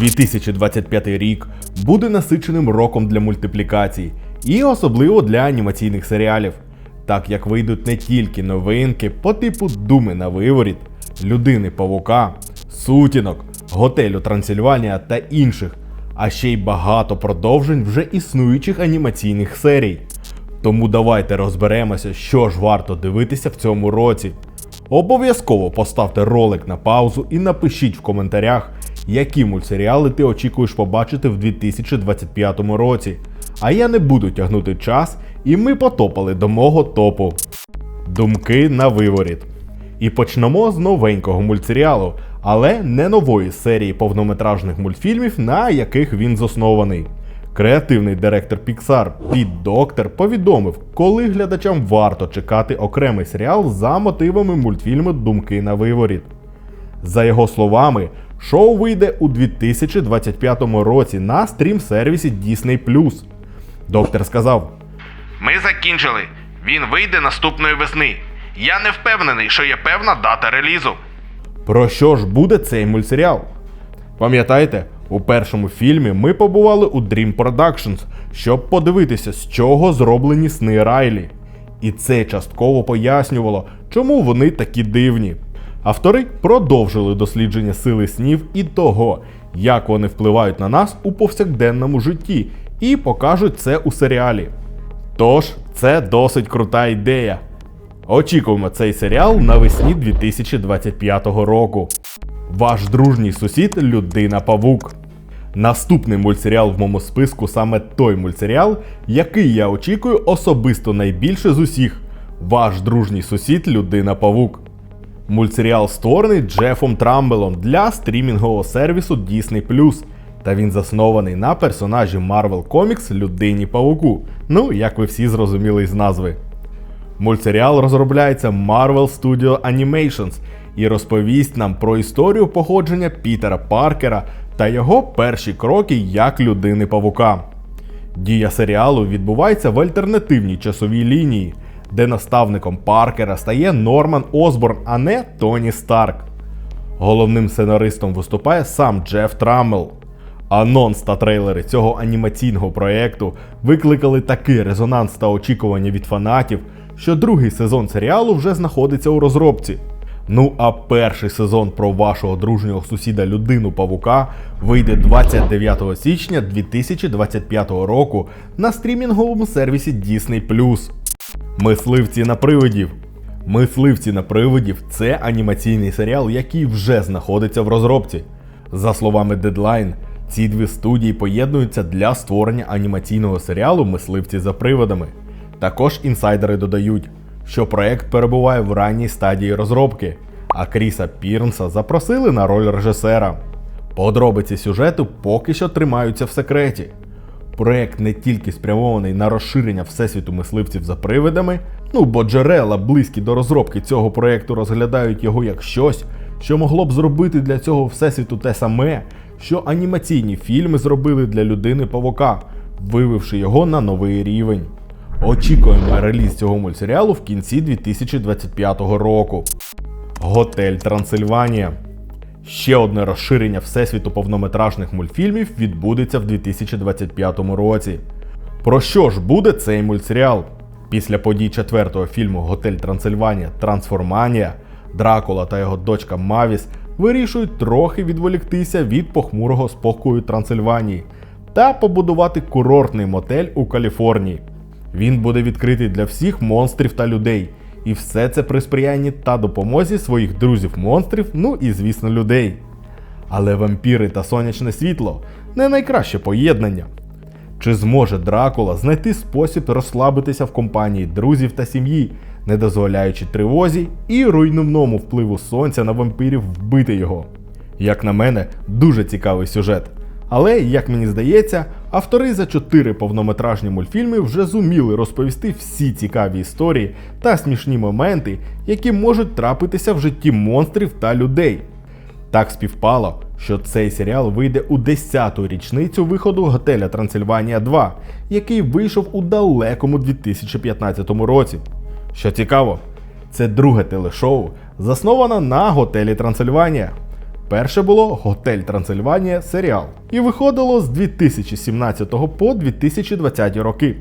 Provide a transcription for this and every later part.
2025 рік буде насиченим роком для мультиплікацій і особливо для анімаційних серіалів, так як вийдуть не тільки новинки по типу Думи на виворіт, Людини Павука, Сутінок, Готелю Трансильванія та інших, а ще й багато продовжень вже існуючих анімаційних серій. Тому давайте розберемося, що ж варто дивитися в цьому році. Обов'язково поставте ролик на паузу і напишіть в коментарях, які мультсеріали ти очікуєш побачити в 2025 році. А я не буду тягнути час, і ми потопали до мого топу. Думки на виворіт. І почнемо з новенького мультсеріалу, але не нової серії повнометражних мультфільмів, на яких він заснований. Креативний директор Pixar Піт Доктор повідомив, коли глядачам варто чекати окремий серіал за мотивами мультфільму Думки на виворіт. За його словами, шоу вийде у 2025 році на стрім-сервісі Disney+. Доктор сказав: Ми закінчили. Він вийде наступної весни. Я не впевнений, що є певна дата релізу. Про що ж буде цей мультсеріал? Пам'ятаєте, у першому фільмі ми побували у Dream Productions, щоб подивитися, з чого зроблені сни Райлі. І це частково пояснювало, чому вони такі дивні. Автори продовжили дослідження сили снів і того, як вони впливають на нас у повсякденному житті, і покажуть це у серіалі. Тож, це досить крута ідея. Очікуємо цей серіал навесні 2025 року. Ваш дружній сусід Людина Павук. Наступний мультсеріал в моєму списку саме той мультсеріал, який я очікую особисто найбільше з усіх. Ваш дружній сусід Людина Павук. Мультсеріал створений Джефом Трамбелом для стрімінгового сервісу Disney+. Та він заснований на персонажі Marvel Comics Людині Павуку. Ну, як ви всі зрозуміли із назви. Мультсеріал розробляється Marvel Studio Animations і розповість нам про історію походження Пітера Паркера та його перші кроки як людини павука. Дія серіалу відбувається в альтернативній часовій лінії, де наставником Паркера стає Норман Осборн, а не Тоні Старк. Головним сценаристом виступає сам Джеф Траммел. Анонс та трейлери цього анімаційного проєкту викликали такий резонанс та очікування від фанатів, що другий сезон серіалу вже знаходиться у розробці. Ну а перший сезон про вашого дружнього сусіда людину Павука вийде 29 січня 2025 року на стрімінговому сервісі Disney+. Мисливці на привидів. Мисливці на привидів це анімаційний серіал, який вже знаходиться в розробці. За словами Deadline, ці дві студії поєднуються для створення анімаційного серіалу Мисливці за привидами. Також інсайдери додають, що проект перебуває в ранній стадії розробки, а Кріса Пірнса запросили на роль режисера. Подробиці сюжету поки що тримаються в секреті. Проект не тільки спрямований на розширення всесвіту мисливців за привидами, ну бо джерела, близькі до розробки цього проекту, розглядають його як щось, що могло б зробити для цього всесвіту те саме, що анімаційні фільми зробили для людини Павука, вививши його на новий рівень. Очікуємо реліз цього мультсеріалу в кінці 2025 року. Готель Трансильванія. Ще одне розширення всесвіту повнометражних мультфільмів відбудеться в 2025 році. Про що ж буде цей мультсеріал? Після подій четвертого фільму Готель Трансильванія Трансформанія Дракула та його дочка Мавіс вирішують трохи відволіктися від похмурого спокою Трансильванії та побудувати курортний мотель у Каліфорнії. Він буде відкритий для всіх монстрів та людей. І все це при сприянні та допомозі своїх друзів-монстрів, ну і звісно, людей. Але вампіри та сонячне світло не найкраще поєднання. Чи зможе Дракула знайти спосіб розслабитися в компанії друзів та сім'ї, не дозволяючи тривозі і руйнівному впливу сонця на вампірів вбити його? Як на мене, дуже цікавий сюжет. Але, як мені здається, автори за чотири повнометражні мультфільми вже зуміли розповісти всі цікаві історії та смішні моменти, які можуть трапитися в житті монстрів та людей. Так співпало, що цей серіал вийде у 10-ту річницю виходу готеля Трансильванія 2, який вийшов у далекому 2015 році. Що цікаво, це друге телешоу, засноване на готелі Трансильванія. Перше було Готель Трансильванія серіал і виходило з 2017 по 2020 роки.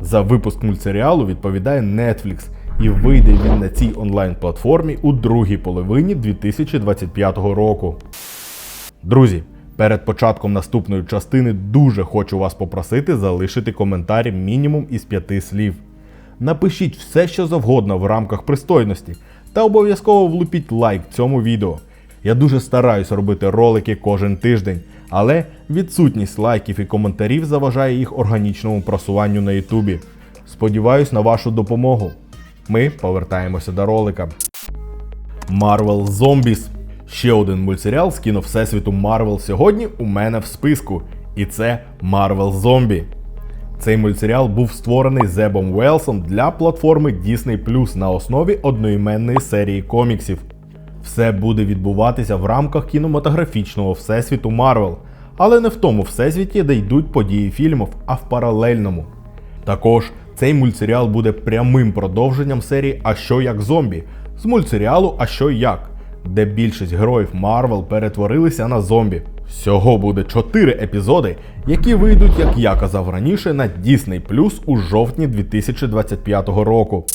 За випуск мультсеріалу відповідає Netflix, і вийде він на цій онлайн-платформі у другій половині 2025 року. Друзі, перед початком наступної частини дуже хочу вас попросити залишити коментарі мінімум із п'яти слів. Напишіть все, що завгодно в рамках пристойності, та обов'язково влупіть лайк цьому відео. Я дуже стараюсь робити ролики кожен тиждень, але відсутність лайків і коментарів заважає їх органічному просуванню на Ютубі. Сподіваюсь на вашу допомогу. Ми повертаємося до ролика. Marvel Zombies. Ще один мультсеріал з кіно Всесвіту Marvel сьогодні у мене в списку. І це Marvel Zombie. Цей мультсеріал був створений Зебом Уелсом для платформи Disney Plus на основі одноіменної серії коміксів. Все буде відбуватися в рамках кінематографічного всесвіту Марвел, але не в тому всесвіті, де йдуть події фільмів, а в паралельному. Також цей мультсеріал буде прямим продовженням серії А що як зомбі з мультсеріалу А що як, де більшість героїв Марвел перетворилися на зомбі. Всього буде 4 епізоди, які вийдуть, як я казав раніше, на Disney Plus у жовтні 2025 року.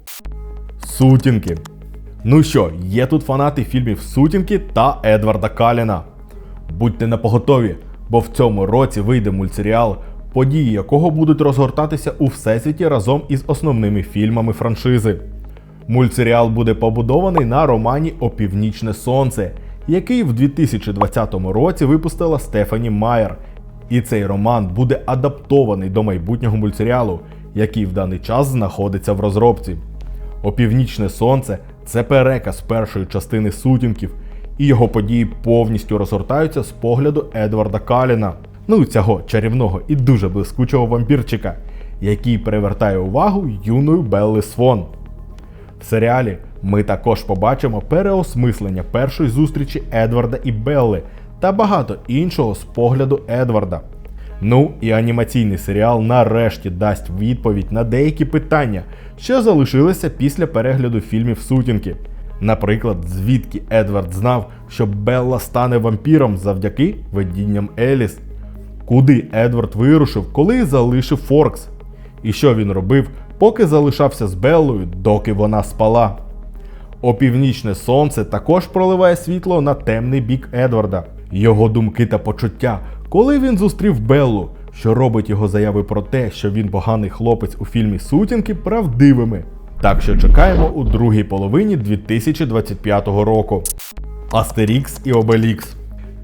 Сутінки. Ну що, є тут фанати фільмів Сутінки та Едварда Каліна. Будьте напоготові, бо в цьому році вийде мультсеріал, події якого будуть розгортатися у всесвіті разом із основними фільмами франшизи. Мультсеріал буде побудований на романі Опівнічне Сонце, який в 2020 році випустила Стефані Майер. І цей роман буде адаптований до майбутнього мультсеріалу, який в даний час знаходиться в розробці. Опівнічне сонце це переказ першої частини сутінків, і його події повністю розгортаються з погляду Едварда Каліна, ну цього чарівного і дуже блискучого вампірчика, який привертає увагу юної Белли Свон. В серіалі ми також побачимо переосмислення першої зустрічі Едварда і Белли та багато іншого з погляду Едварда. Ну і анімаційний серіал нарешті дасть відповідь на деякі питання, що залишилися після перегляду фільмів Сутінки. Наприклад, звідки Едвард знав, що Белла стане вампіром завдяки видінням Еліс, куди Едвард вирушив, коли залишив Форкс, і що він робив, поки залишався з Беллою, доки вона спала. Опівнічне сонце також проливає світло на темний бік Едварда, його думки та почуття, коли він зустрів Беллу, що робить його заяви про те, що він поганий хлопець у фільмі Сутінки правдивими. Так що чекаємо у другій половині 2025 року. Астерікс і Обелікс.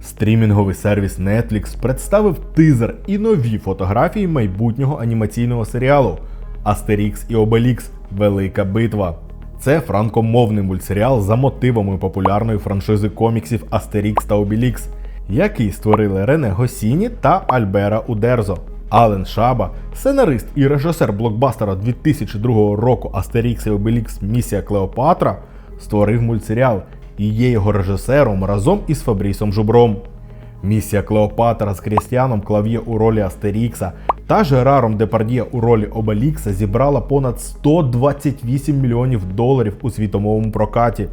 Стрімінговий сервіс Netflix представив тизер і нові фотографії майбутнього анімаційного серіалу Астерікс і Обелікс Велика битва. Це франкомовний мультсеріал за мотивами популярної франшизи коміксів Астерікс та Обелікс, який створили Рене Госіні та Альбера Удерзо. Ален Шаба, сценарист і режисер блокбастера 2002 року Астерікс і Обелікс Місія Клеопатра, створив мультсеріал і є його режисером разом із Фабрісом Жубром. Місія Клеопатра з Крістіаном Клав'є у ролі Астерікса та Жераром Депардє у ролі Обелікса зібрала понад 128 мільйонів доларів у світовому прокаті.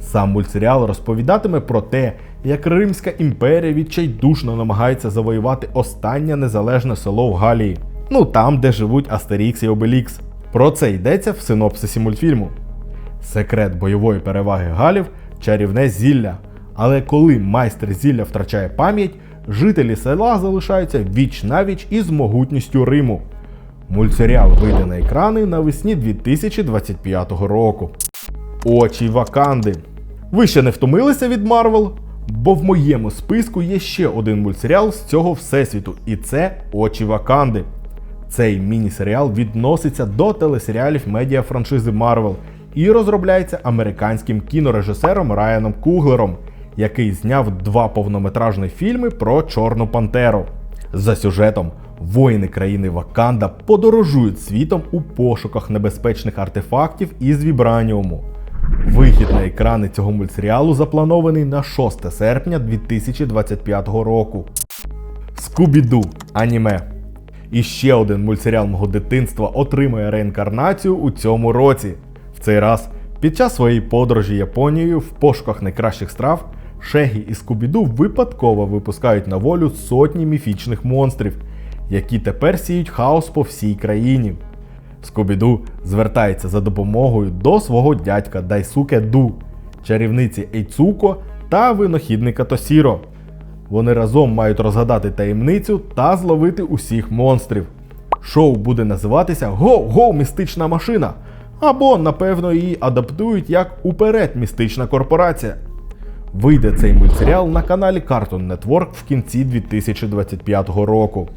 Сам мультсеріал розповідатиме про те, як Римська імперія відчайдушно намагається завоювати останнє незалежне село в Галії. Ну там, де живуть Астерікс і Обелікс. Про це йдеться в синопсисі мультфільму. Секрет бойової переваги Галів чарівне зілля. Але коли майстер зілля втрачає пам'ять, жителі села залишаються віч навіч із могутністю Риму. Мультсеріал вийде на екрани навесні 2025 року. Очі Ваканди. Ви ще не втомилися від Марвел? Бо в моєму списку є ще один мультсеріал з цього всесвіту, і це Очі Ваканди. Цей міні-серіал відноситься до телесеріалів медіа франшизи Марвел і розробляється американським кінорежисером Райаном Куглером, який зняв два повнометражні фільми про Чорну Пантеру. За сюжетом, воїни країни Ваканда подорожують світом у пошуках небезпечних артефактів із вібраніуму. Вихід на екрани цього мультсеріалу запланований на 6 серпня 2025 року. Скубіду аніме. І ще один мультсеріал мого дитинства отримує реінкарнацію у цьому році. В цей раз, під час своєї подорожі Японією в пошуках найкращих страв, Шегі і Скубіду випадково випускають на волю сотні міфічних монстрів, які тепер сіють хаос по всій країні. Скубіду звертається за допомогою до свого дядька Дайсуке Ду, чарівниці Ейцуко та винахідника Тосіро. Вони разом мають розгадати таємницю та зловити усіх монстрів. Шоу буде називатися Го-Го Містична машина. Або, напевно, її адаптують як Уперед Містична корпорація. Вийде цей мультсеріал на каналі Cartoon Network в кінці 2025 року.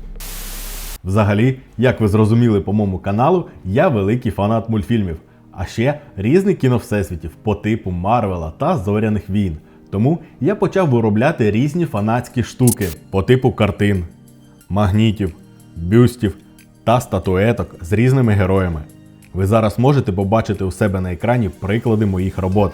Взагалі, як ви зрозуміли по моєму каналу, я великий фанат мультфільмів, а ще різних кіновсесвітів по типу Марвела та Зоряних війн. Тому я почав виробляти різні фанатські штуки по типу картин, магнітів, бюстів та статуеток з різними героями. Ви зараз можете побачити у себе на екрані приклади моїх робот.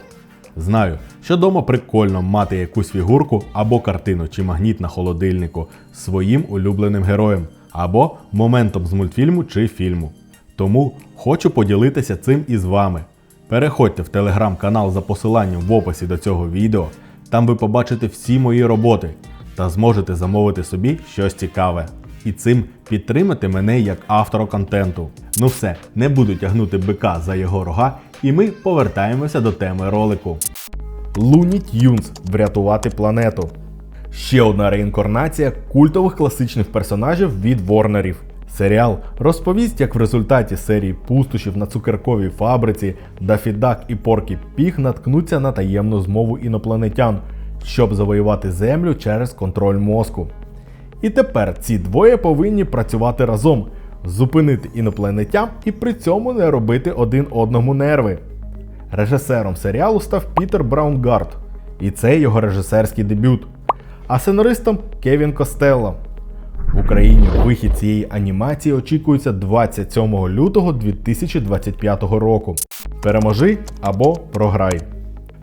Знаю, що дома прикольно мати якусь фігурку або картину чи магніт на холодильнику своїм улюбленим героєм, або моментом з мультфільму чи фільму. Тому хочу поділитися цим із вами. Переходьте в телеграм-канал за посиланням в описі до цього відео, там ви побачите всі мої роботи та зможете замовити собі щось цікаве. І цим підтримати мене як автора контенту. Ну все, не буду тягнути бика за його рога, і ми повертаємося до теми ролику. Луні Тюнс врятувати планету. Ще одна реінкарнація культових класичних персонажів від Ворнерів. Серіал розповість, як в результаті серії пустощів на цукерковій фабриці Дафі Дак і Поркі Піг наткнуться на таємну змову інопланетян, щоб завоювати землю через контроль мозку. І тепер ці двоє повинні працювати разом, зупинити інопланетян і при цьому не робити один одному нерви. Режисером серіалу став Пітер Браунгард, і це його режисерський дебют. А сценаристом Кевін Костелло. В Україні вихід цієї анімації очікується 27 лютого 2025 року. Переможи або програй.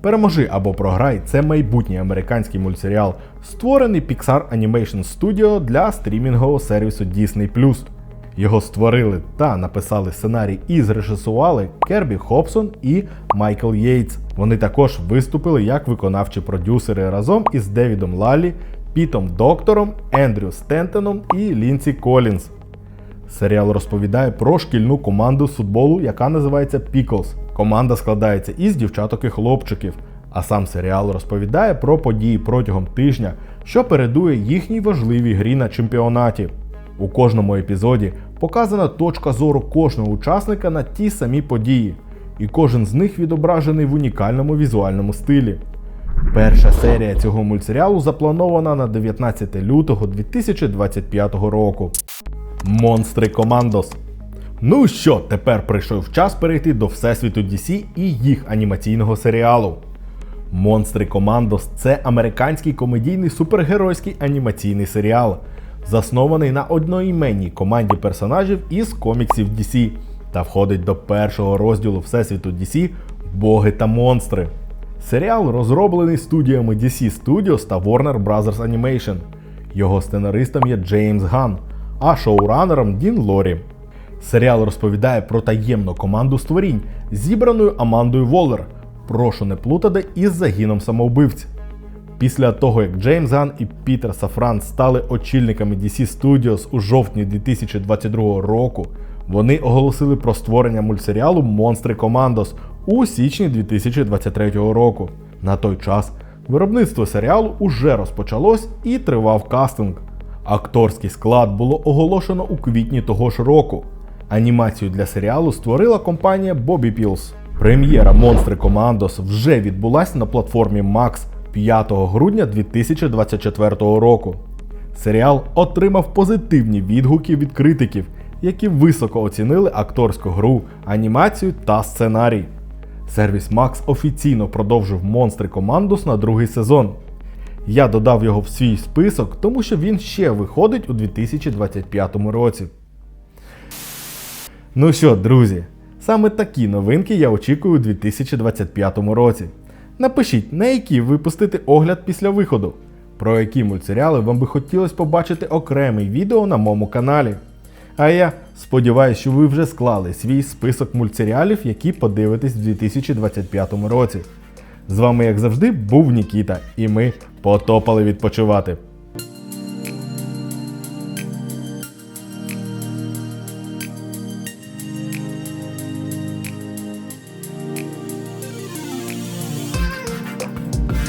Переможи або програй це майбутній американський мультсеріал, створений Pixar Animation Studio для стрімінгового сервісу Disney+. Його створили та написали сценарій і зрежисували Кербі Хобсон і Майкл Єйтс. Вони також виступили як виконавчі продюсери разом із Девідом Лаллі, Пітом Доктором, Ендрю Стентоном і Лінсі Колінс. Серіал розповідає про шкільну команду з футболу, яка називається Pickles. Команда складається із дівчаток і хлопчиків, а сам серіал розповідає про події протягом тижня, що передує їхній важливій грі на чемпіонаті. У кожному епізоді показана точка зору кожного учасника на ті самі події, і кожен з них відображений в унікальному візуальному стилі. Перша серія цього мультсеріалу запланована на 19 лютого 2025 року. Монстри Командос. Ну що, тепер прийшов час перейти до Всесвіту DC і їх анімаційного серіалу. Монстри Командос це американський комедійний супергеройський анімаційний серіал, заснований на одноіменній команді персонажів із коміксів DC та входить до першого розділу Всесвіту DC Боги та монстри. Серіал розроблений студіями DC Studios та Warner Bros. Animation. Його сценаристом є Джеймс Ган, а шоуранером Дін Лорі. Серіал розповідає про таємну команду створінь, зібраною Амандою Воллер. Прошу не плутати із загином самовбивців. Після того, як Джеймс Ган і Пітер Сафран стали очільниками DC Studios у жовтні 2022 року, вони оголосили про створення мультсеріалу Монстри Командос у січні 2023 року. На той час виробництво серіалу уже розпочалось і тривав кастинг. Акторський склад було оголошено у квітні того ж року. Анімацію для серіалу створила компанія Bobby Pills. Прем'єра Монстри Командос вже відбулась на платформі Max 5 грудня 2024 року. Серіал отримав позитивні відгуки від критиків, які високо оцінили акторську гру, анімацію та сценарій. Сервіс Max офіційно продовжив Монстри Командос на другий сезон. Я додав його в свій список, тому що він ще виходить у 2025 році. Ну що, друзі, саме такі новинки я очікую у 2025 році. Напишіть, на які випустити огляд після виходу, про які мультсеріали вам би хотілося побачити окремий відео на моєму каналі. А я сподіваюся, що ви вже склали свій список мультсеріалів, які подивитесь в 2025 році. З вами, як завжди, був Нікіта, і ми потопали відпочивати.